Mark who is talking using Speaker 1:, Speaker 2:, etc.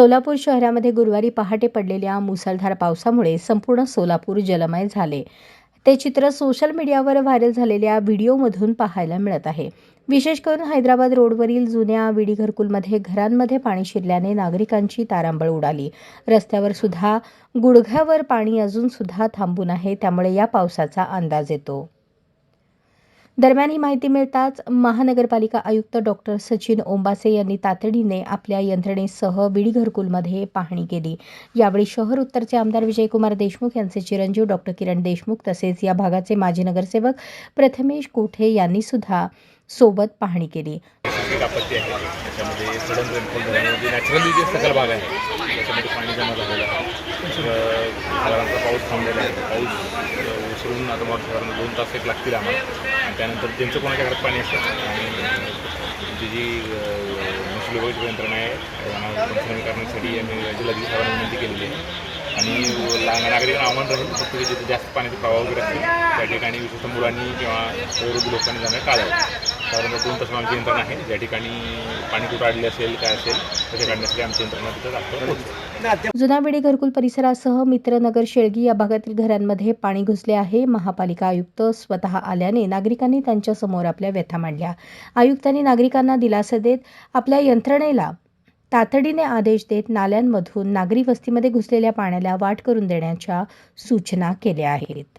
Speaker 1: सोलापूर शहरामध्ये गुरुवारी पहाटे पडलेल्या मुसळधार पावसामुळे संपूर्ण सोलापूर जलमय झाले. ते चित्र सोशल मीडियावर व्हायरल झालेल्या व्हिडिओमधून पाहायला मिळत आहे. विशेष करून हैदराबाद रोडवरील जुन्या विडी घरकुलमध्ये घरांमध्ये पाणी शिरल्याने नागरिकांची तारांबळ उडाली. रस्त्यावर सुद्धा गुडघ्यावर पाणी अजून सुद्धा थांबून आहे त्यामुळे या पावसाचा अंदाज येतो. दरम्यान ही माहिती मिळताच महानगरपालिका आयुक्त डॉक्टर सचिन ओंबासे यांनी तातडीने आपल्या यंत्रणेसह विडी घरकुलमध्ये पाहणी केली. यावेळी शहर उत्तरचे आमदार विजयकुमार देशमुख यांचे चिरंजीव डॉक्टर किरण देशमुख तसेच या भागाचे माजी नगरसेवक प्रथमेश कोठे यांनी सुद्धा सोबत पाहणी केली.
Speaker 2: आपत्ती आहे. त्याच्यामध्ये सडन रेनफॉल झाल्यामुळे नॅचरली जे सकल भाग आहे त्याच्यामध्ये पाणी जमा झालेलं आहे. थांबलेला आहे. पाऊस अ, आता मला साधारण दोन तास एक लागतील आम्हाला. आणि त्यानंतर त्यांचं कोणाच्या घरात पाणी असतं? आणि जी जी मुसलोबची यंत्रणा आहे त्यांना कमी करण्यासाठी आम्ही जिल्हाधिकारी साहेबांना विनंती केलेली आहे. आणि लहान नागरिकांना आव्हान राहील फक्त की जिथे जास्त पाण्याचा प्रवाह वगैरे असेल त्या ठिकाणी विशेषतः मुलांनी किंवा वृद्ध लोकांनी जाणं टाळावं. साधारण दोन तास आमची यंत्रणा आहे. ज्या ठिकाणी पाणी कुठं अडले असेल काय असेल त्याच्या काढण्यासाठी आमची यंत्रणा तिथं दाखल
Speaker 1: जुना घरकुल परिसरासह मित्रनगर शेळगी या भागातील घरांमध्ये पाणी घुसले आहे. महापालिका आयुक्त स्वतः आल्याने नागरिकांनी त्यांच्यासमोर आपल्या व्यथा मांडल्या. आयुक्तांनी नागरिकांना दिलासा देत आपल्या यंत्रणेला तातडीने आदेश देत नाल्यांमधून नागरी वस्तीमध्ये घुसलेल्या पाण्याला वाट करून देण्याच्या सूचना केल्या आहेत.